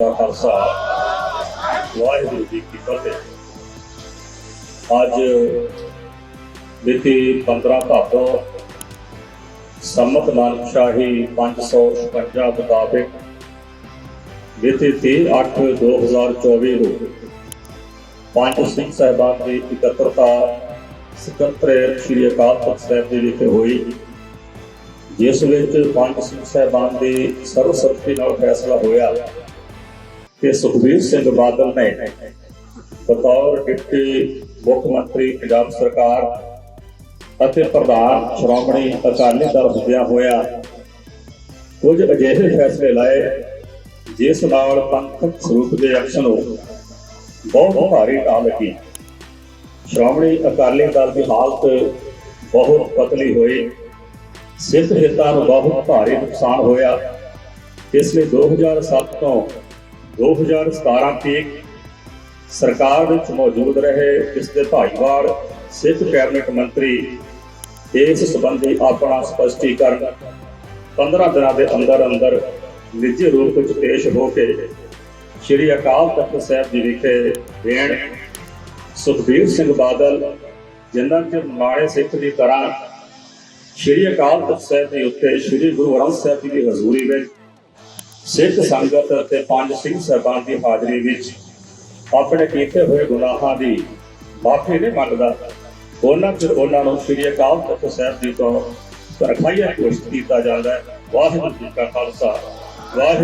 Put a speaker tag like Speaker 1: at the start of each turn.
Speaker 1: ਖਾਲਸਾ, ਵਾਹਿਗੁਰੂ ਜੀ ਕੀ ਫਤਿਹ। ਅੱਜ ਮਿਤੀ 15 ਭਾਦੋ ਸੰਮਤ ਨਾਨਕ 556 ਮੁਤਾਬਿਕ ਮਿਤੀ 30/8/2024 ਨੂੰ ਪੰਜ ਸਿੰਘ ਸਾਹਿਬਾਨ ਦੀ ਇਕੱਤਰਤਾ ਸਕੱਤਰ ਸ੍ਰੀ ਅਕਾਲ ਤਖਤ ਸਾਹਿਬ ਦੇ ਵਿਖੇ ਹੋਈ, ਜਿਸ ਵਿੱਚ ਪੰਜ ਸਿੰਘ ਸਾਹਿਬਾਨ ਦੀ ਸਰਵਸੰਮਤੀ ਨਾਲ ਫੈਸਲਾ ਹੋਇਆ। ਕਿ ਸੁਖਬੀਰ ਸਿੰਘ ਬਾਦਲ ਨੇ ਬਤੌਰ ਡਿਪਟੀ ਮੁੱਖ ਮੰਤਰੀ, ਪੰਜਾਬ ਸਰਕਾਰ ਅਤੇ ਪ੍ਰਧਾਨ ਸ਼੍ਰੋਮਣੀ ਅਕਾਲੀ ਦਲ ਹੁੰਦਿਆਂ ਹੋਇਆ ਕੁਝ ਅਜਿਹੇ ਫੈਸਲੇ ਲਾਏ, ਜਿਸ ਨਾਲ ਪੰਥਕ ਸਰੂਪ ਦੇ ਐਕਸ਼ਨ ਨੂੰ ਬਹੁਤ ਭਾਰੀ ਢਾਹ ਲੱਗੀ। ਸ਼੍ਰੋਮਣੀ ਅਕਾਲੀ ਦਲ ਦੀ ਹਾਲਤ ਬਹੁਤ ਪਤਲੀ ਹੋਈ। ਸਿੱਖ ਹਿੱਤਾਂ ਨੂੰ ਬਹੁਤ ਭਾਰੀ ਨੁਕਸਾਨ ਹੋਇਆ। ਇਸ ਲਈ 2007 ਤੋਂ 2017 ਤੱਕ ਸਰਕਾਰ ਵਿੱਚ ਮੌਜੂਦ ਰਹੇ ਇਸ ਦੇ ਭਾਈਵਾਲ ਸਿੱਖ ਕੈਬਨਿਟ ਮੰਤਰੀ, ਇਸ ਸੰਬੰਧੀ ਆਪਣਾ ਸਪਸ਼ਟੀਕਰਨ 15 ਦਿਨਾਂ ਦੇ ਅੰਦਰ ਅੰਦਰ ਨਿੱਜੀ ਰੂਪ ਵਿੱਚ ਪੇਸ਼ ਹੋ ਕੇ ਸ਼੍ਰੀ ਅਕਾਲ ਤਖਤ ਸਾਹਿਬ ਜੀ ਵਿਖੇ ਦੇਣ ਸੁਖਬੀਰ ਸਿੰਘ ਬਾਦਲ ਜਿਨ੍ਹਾਂ ਚ ਮਾੜੇ ਸਿੱਖ ਦੀ ਤਰ੍ਹਾਂ ਸ਼੍ਰੀ ਅਕਾਲ ਤਖਤ ਸਾਹਿਬ ਦੇ ਉੱਤੇ ਸ਼੍ਰੀ ਗੁਰੂ ਗ੍ਰੰਥ ਸਾਹਿਬ ਜੀ ਦੀ ਹਜ਼ੂਰੀ ਵਿੱਚ ਸਿੱਖ ਸੰਗਤ ਅਤੇ ਪੰਜ ਸਿੰਘ ਸਾਹਿਬਾਨ ਦੀ ਹਾਜ਼ਰੀ ਵਿੱਚ ਆਪਣੇ ਕੀਤੇ ਹੋਏ ਗੁਨਾਹਾਂ ਦੀ ਮਾਫੀ ਨਹੀਂ ਮੰਗਦਾ। ਉਹਨਾਂ ਚ ਉਹਨਾਂ ਨੂੰ ਸ਼੍ਰੀ ਅਕਾਲ ਤਖਤ ਸਾਹਿਬ ਜੀ ਤੋਂ ਤਰਖਾਈਆ ਘੋਸ਼ਿਤ ਕੀਤਾ ਜਾਂਦਾ ਹੈ। ਵਾਹਿਗੁਰੂ ਜੀ ਕਾ ਖਾਲਸਾ, ਵਾਹਿਗੁਰੂ